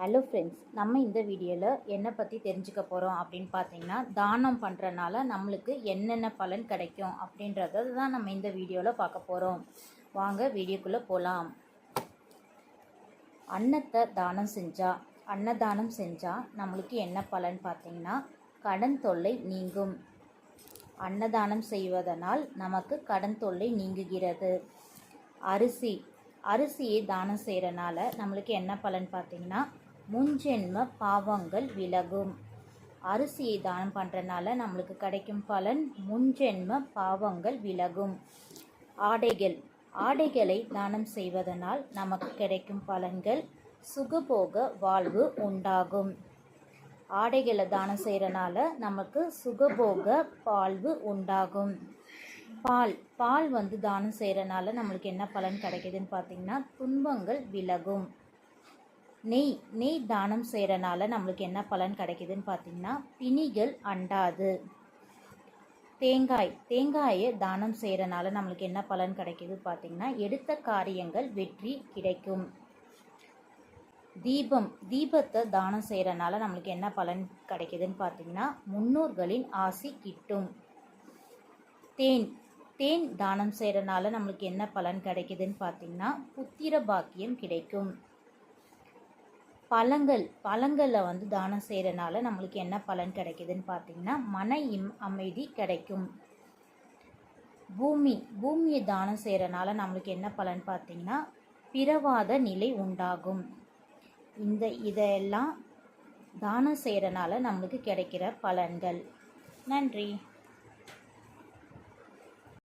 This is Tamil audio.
ஹலோ ஃப்ரெண்ட்ஸ் நம்ம இந்த வீடியோவில் என்னை பற்றி தெரிஞ்சுக்க போகிறோம் அப்படின்னு பார்த்தீங்கன்னா தானம் பண்ணுறனால நம்மளுக்கு என்னென்ன பலன் கிடைக்கும் அப்படின்றத தான் நம்ம இந்த வீடியோவில் பார்க்க போகிறோம் வாங்க வீடியோக்குள்ளே போகலாம் அன்னத்தை தானம் செஞ்சால் அன்னதானம் செஞ்சால் நம்மளுக்கு என்ன பலன் பார்த்தீங்கன்னா கடன் தொல்லை நீங்கும். அன்னதானம் செய்வதனால் நமக்கு கடன் தொல்லை நீங்குகிறது. அரிசி அரிசியை தானம் செய்கிறனால நம்மளுக்கு என்ன பலன் பார்த்தீங்கன்னா முன்ஜென்ம பாவங்கள் விலகும். அரிசியை தானம் பண்ணுறனால நம்மளுக்கு கிடைக்கும் பலன் முன்ஜென்ம பாவங்கள் விலகும். ஆடைகள். ஆடைகளை தானம் செய்வதனால் நமக்கு கிடைக்கும் பலன்கள் சுகபோக வாழ்வு உண்டாகும். ஆடைகளை தானம் செய்கிறனால நமக்கு சுகபோக வாழ்வு உண்டாகும். பால். பால் வந்து தானம் செய்கிறனால நம்மளுக்கு என்ன பலன் கிடைக்குதுன்னு பார்த்தீங்கன்னா துன்பங்கள் விலகும். நெய் நெய் தானம் செய்கிறனால நம்மளுக்கு என்ன பலன் கிடைக்குதுன்னு பார்த்தீங்கன்னா பிணிகள் அண்டாது. தேங்காய் தேங்காயை தானம் செய்கிறனால நம்மளுக்கு என்ன பலன் கிடைக்குது பார்த்தீங்கன்னா எடுத்த காரியங்கள் வெற்றி கிடைக்கும். தீபம் தீபத்தை தானம் செய்கிறனால நம்மளுக்கு என்ன பலன் கிடைக்குதுன்னு பார்த்தீங்கன்னா முன்னோர்களின் ஆசி கிட்டும். தேன் தேன் தானம் செய்கிறனால நம்மளுக்கு என்ன பலன் கிடைக்குதுன்னு பார்த்தீங்கன்னா புத்திர பாக்கியம் கிடைக்கும். பழங்கள் பழங்களில் வந்து தானம் செய்கிறனால நம்மளுக்கு என்ன பலன் கிடைக்குதுன்னு பார்த்தீங்கன்னா மன இம் அமைதி கிடைக்கும். பூமி பூமியை தானம் செய்கிறனால நம்மளுக்கு என்ன பலன் பார்த்தீங்கன்னா பிறவாத நிலை உண்டாகும். இந்த இதெல்லாம் தானம் செய்கிறனால நம்மளுக்கு கிடைக்கிற பலன்கள். நன்றி.